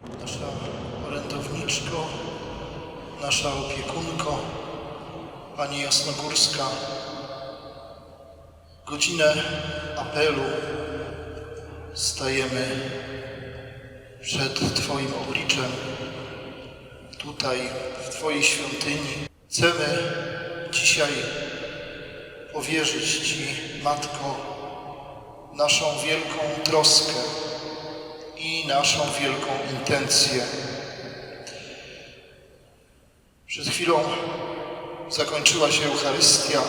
nasza orędowniczko, nasza opiekunko, Pani Jasnogórska. Godzinę apelu stajemy przed Twoim obliczem, tutaj w Twojej świątyni. Chcemy dzisiaj powierzyć Ci, Matko, naszą wielką troskę i naszą wielką intencję. Przed chwilą zakończyła się Eucharystia,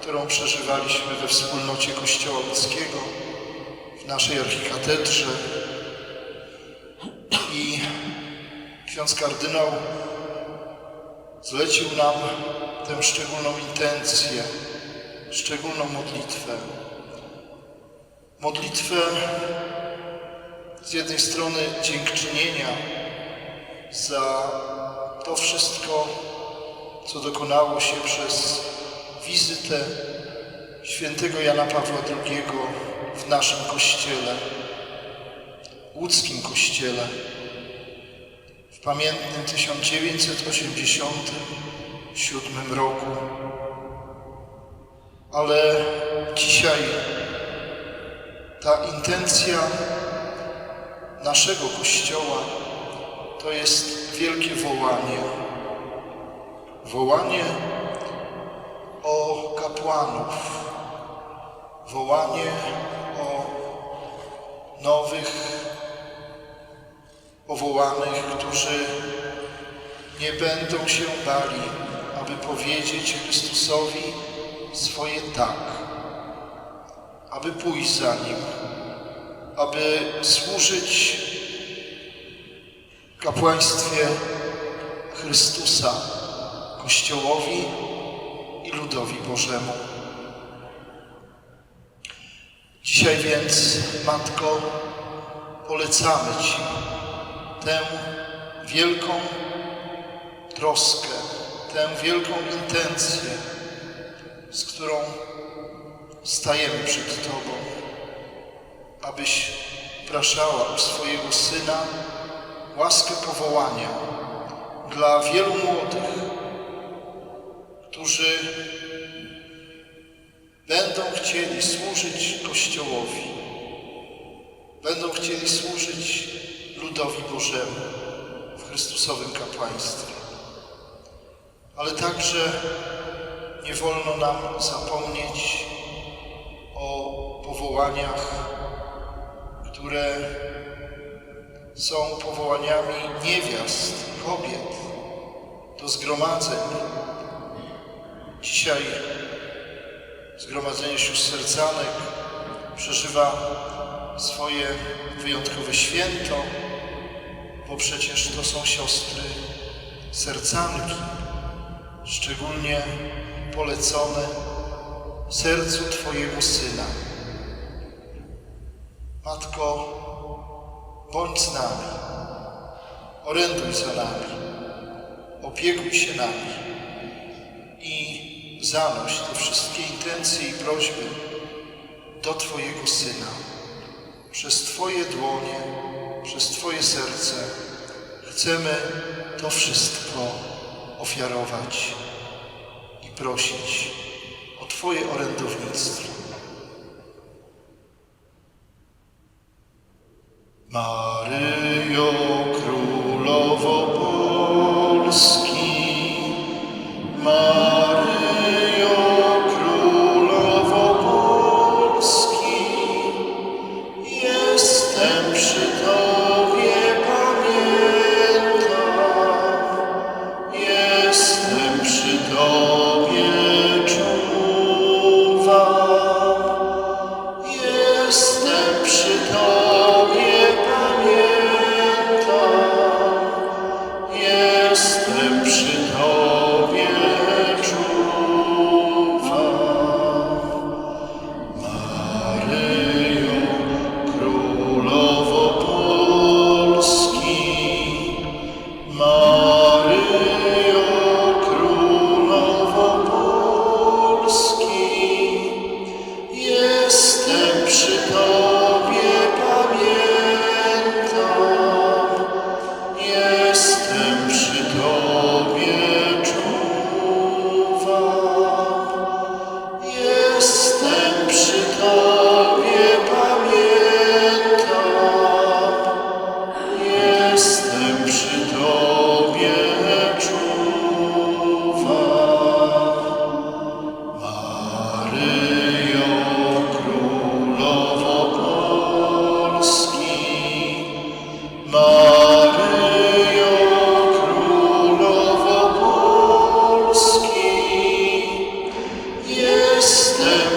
którą przeżywaliśmy we wspólnocie Kościoła Łódzkiego w naszej archikatedrze i ksiądz kardynał zlecił nam tę szczególną intencję, szczególną modlitwę. Modlitwę z jednej strony dziękczynienia za to wszystko, co dokonało się przez wizytę świętego Jana Pawła II w naszym kościele, łódzkim kościele, w pamiętnym 1987 roku. Ale dzisiaj ta intencja naszego Kościoła to jest wielkie wołanie. Wołanie o kapłanów, wołanie o nowych powołanych, którzy nie będą się bali, aby powiedzieć Chrystusowi swoje tak, aby pójść za Nim, aby służyć kapłaństwie Chrystusa, Kościołowi i ludowi Bożemu. Dzisiaj więc, Matko, polecamy Ci tę wielką troskę, tę wielką intencję, z którą stajemy przed Tobą, abyś praszała u swojego Syna łaskę powołania dla wielu młodych, którzy będą chcieli służyć Kościołowi, będą chcieli służyć ludowi Bożemu w Chrystusowym kapłaństwie. Ale także nie wolno nam zapomnieć o powołaniach, które są powołaniami niewiast, kobiet do zgromadzeń. Dzisiaj Zgromadzenie Sióstr Sercanek przeżywa swoje wyjątkowe święto, bo przecież to są siostry sercanki, szczególnie polecone sercu Twojego Syna. Matko, bądź z nami, oręduj za nami, opiekuj się nami i zanoś te wszystkie intencje i prośby do Twojego Syna. Przez Twoje dłonie, przez Twoje serce chcemy to wszystko ofiarować i prosić o Twoje orędownictwo. Maryjo Królowo Polski, Maryjo Królowo Polski, jestem przy Tobie,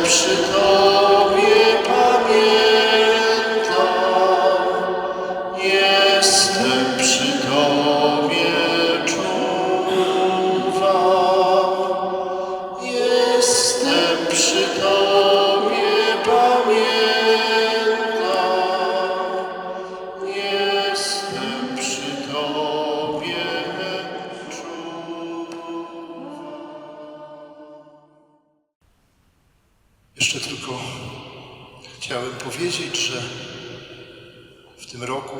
przy powiedzieć, że w tym roku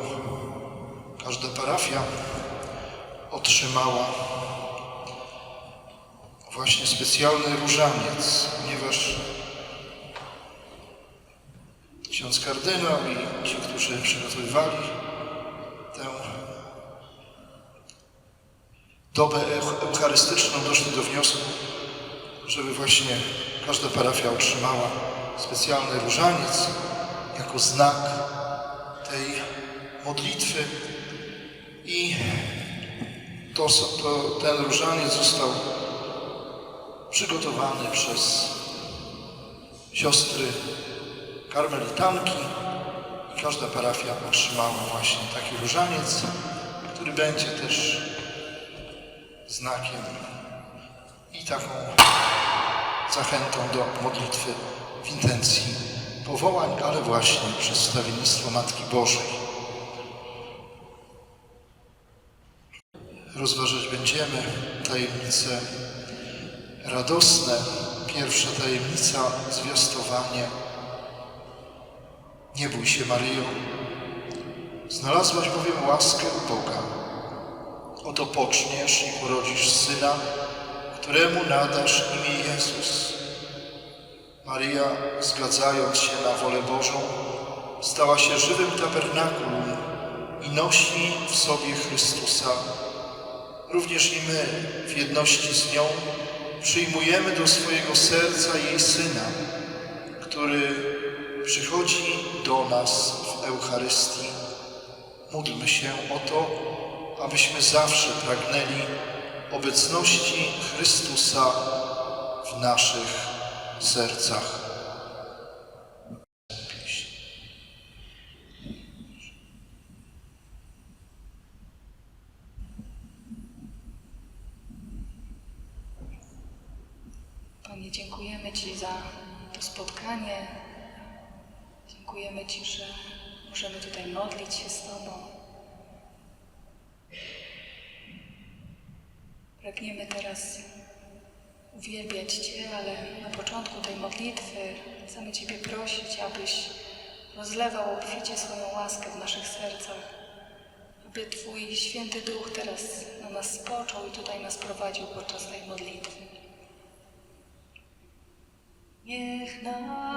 każda parafia otrzymała właśnie specjalny różaniec, ponieważ ksiądz kardynał i ci, którzy przygotowywali tę dobę euch- eucharystyczną, doszli do wniosku, żeby właśnie każda parafia otrzymała specjalny różaniec jako znak tej modlitwy. I to, to, ten różaniec został przygotowany przez siostry karmelitanki. I każda parafia otrzymała właśnie taki różaniec, który będzie też znakiem i taką zachętą do modlitwy w intencji powołań, ale właśnie przez Matki Bożej. Rozważać będziemy tajemnice radosne. Pierwsza tajemnica zwiastowanie. Nie bój się, Maryjo. Znalazłaś bowiem łaskę Boga. Oto poczniesz i urodzisz syna, któremu nadasz imię Jezus. Maryja, zgadzając się na wolę Bożą, stała się żywym tabernakulum i nosi w sobie Chrystusa. Również i my, w jedności z nią, przyjmujemy do swojego serca jej Syna, który przychodzi do nas w Eucharystii. Módlmy się o to, abyśmy zawsze pragnęli obecności Chrystusa w naszych sercach. Panie, dziękujemy Ci za to spotkanie. Dziękujemy Ci, że możemy tutaj modlić się z Tobą. Pragniemy teraz uwielbiać Cię, ale na początku tej modlitwy chcemy Ciebie prosić, abyś rozlewał obficie swoją łaskę w naszych sercach, aby Twój święty Duch teraz na nas spoczął i tutaj nas prowadził podczas tej modlitwy. Niech nas